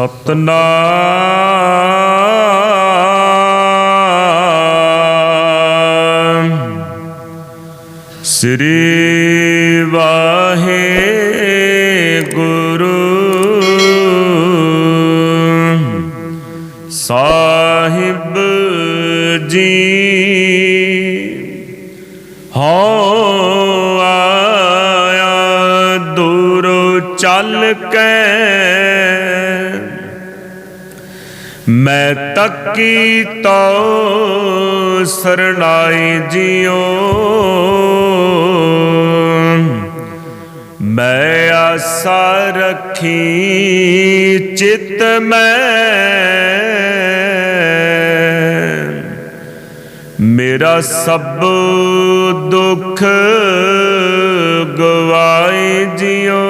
ਸਤਨਾਮ। ਸ੍ਰੀ ਵਾਹਿਗੁਰੂ ਦੂਰੋਂ ਚੱਲ ਮੈਂ ਤੱਕੀ ਤੋ ਸਰਨਾਈ ਜਿਉ। ਮੈਂ ਆਸਾ ਰੱਖੀ ਚਿਤ ਮੈਂ। ਮੇਰਾ ਸਭ ਦੁੱਖ ਗਵਾਈ ਜਿਉ।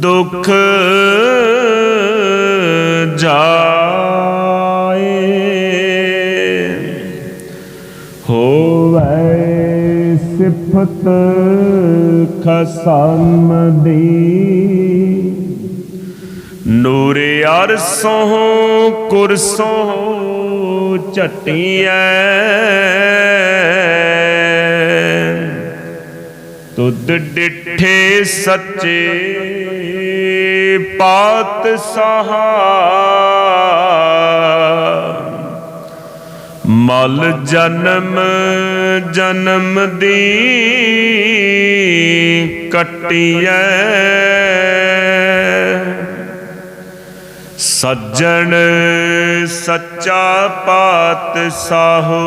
ਦੁੱਖ ਜਾਏ। ਹੋਵੇ ਸਿਫਤ ਖਸਮ ਦੀ। ਨੂਰੇ ਅਰਸੋਂ ਕੁਰਸੋਂ ਝਟੀਐ। ਤੁਧ ਡਿਠੇ ਸੱਚੇ ਪਾਤ ਸਹਾ ਮਲ ਜਨਮ ਜਨਮ ਦੀ ਕਟੀਐ। ਸੱਜਣ ਸੱਚਾ ਪਾਤ ਸਾਹੋ।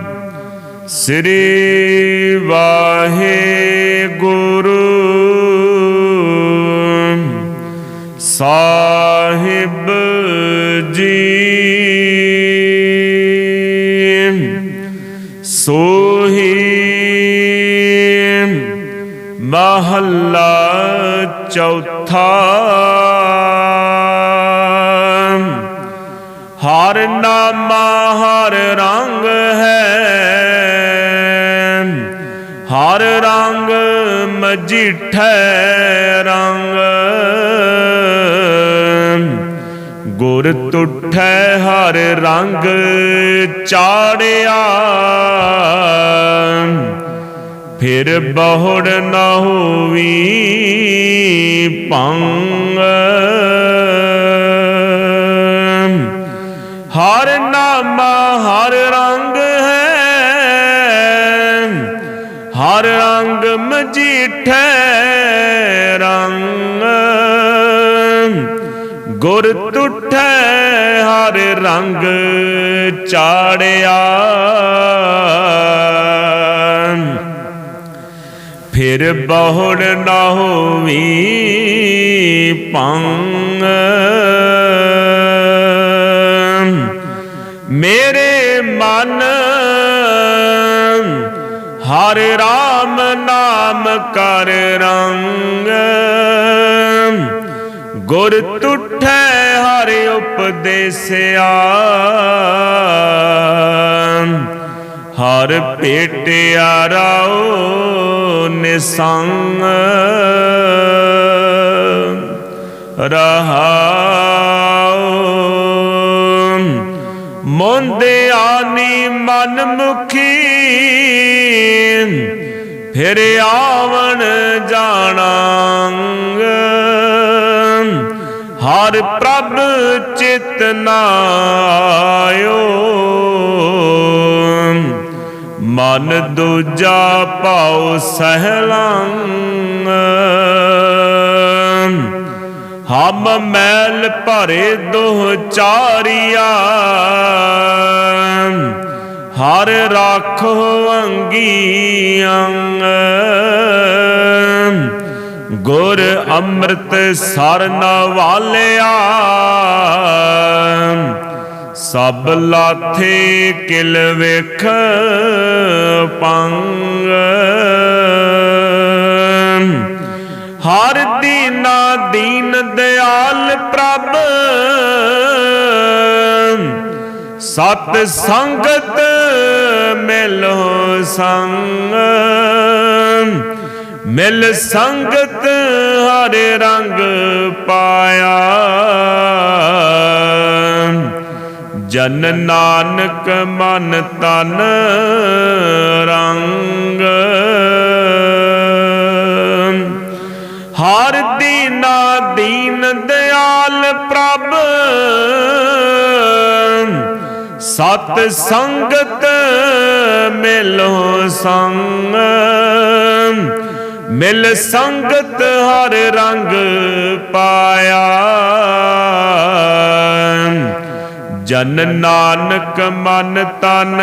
ਸ੍ਰੀ ਵਾਹਿਗੁਰੂ। ਸਾਹਿਬ ਜੀ। ਸੋਹੀ ਮਹੱਲਾ ਚੌਥਾ। ਹਰ ਨਾਮਾ ਹਰ ਰੰਗ ਹੈ। ਹਰ ਰੰਗ ਮਜੀਠੈ ਰੰਗ। ਗੁਰ ਤੁਠੈ ਹਰ ਰੰਗ ਚਾੜਿਆ। ਫਿਰ ਬਹੁੜ ਨਾ ਹੋਵੀ ਭੰਗ। ਹਰ ਨਾਮਾ ਹਰ ਹਰ ਰੰਗ ਮਜੀਠੈ ਰੰਗ। ਗੁਰ ਤੁਠੈ ਹਰ ਰੰਗ ਚਾੜਿਆ। ਫਿਰ ਬਹੁੜ ਨ ਹੋਵੀ ਭੰਗ ਮੇਰੇ ਮਨ ਹਰ ਰਾਮ ਨਾਮ ਕਰ ਰੰਗ। ਗੁਰ ਤੁਠੈ ਹਰ ਉਪਦੇਸਿਆ। ਹਰ ਭੇਟਿਆ ਰਾਉ ਨਿਸੰਗ। ਰਹਾਉ ਮੁੰਦਿਆਨੀ ਮਨ ਮੁਖੀ ਫਿਰ ਆਵਣ ਜਾਣਾਂਗ। ਹਰ ਪ੍ਰਭ ਚਿਤ ਨਾਇਓ ਮਨ ਦੂਜਾ ਭਾਉ ਸਹਿਲੰਗ। ਹਮ ਮੈਲ ਭਰੇ ਦੋਹ ਚਾਰਿਆ। ਹਰ ਰਾਖੋ ਅੰਗੀਆਂ। ਗੁਰ ਅੰਮ੍ਰਿਤ ਸਰਨ ਵਾਲਿਆ। ਸਭ ਲਾਥੇ ਕਿਲ ਵੇਖ ਪੰਗ। ਦਿਆਲ ਸਤ ਸੰਗਤ ਮਿਲੋ ਸੰਗ। ਮਿਲ ਸੰਗਤ ਹਰ ਰੰਗ ਪਾਇਆ। ਜਨ ਨਾਨਕ ਮਨ ਤਨ ਰੰਗ। ਹਰ ਦੀਨਾ ਦੀਨ ਦੇ ਦਿਆਲ ਪ੍ਰਭ। ਸਤ ਸੰਗਤ ਮਿਲੋ ਸੰਗ। ਮਿਲ ਸੰਗਤ ਹਰ ਰੰਗ ਪਾਇਆ। ਜਨ ਨਾਨਕ ਮਨ ਤਨ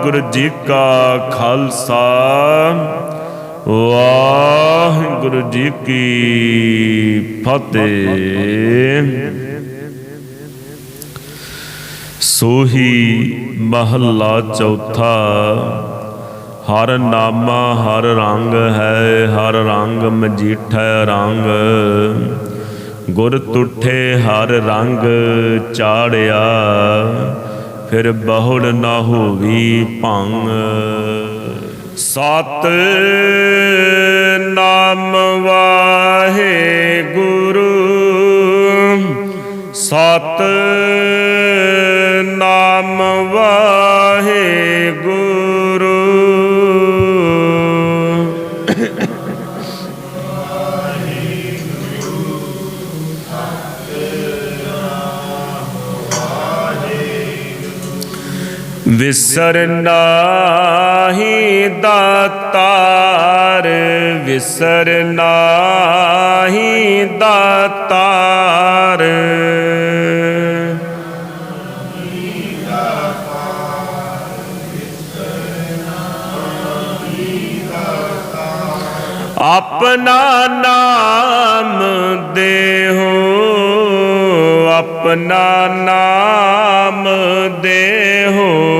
ਵਾਹਿਗੁਰੂ ਜੀ ਕਾ ਖਾਲਸਾ, ਵਾਹਿਗੁਰੂ ਜੀ ਕੀ ਫਤਿਹ। ਸੋਹੀ ਮਹੱਲਾ ਚੌਥਾ, ਹਰ ਨਾਮਾ ਹਰ ਰੰਗ ਹੈ, ਹਰ ਰੰਗ ਮਜੀਠੈ ਰੰਗ। ਗੁਰ ਤੁਠੇ ਹਰ ਰੰਗ ਚਾੜਿਆ ਫਿਰ ਬਹੁੜ ਨਾ ਹੋਵੀ ਭੰਗ। ਸਤ ਨਾਮ ਵਾਹੇ ਗੁਰੂ। ਸਤ ਵਿਸਰ ਨਾਹੀ ਦਾਤਾਰ ਵਿਸਰ ਨਾਹੀ ਦਾਤਾਰ ਆਪਣਾ ਨਾਮ ਦੇਹੋ ਆਪਣਾ ਨਾਮ ਦੇਹੋ।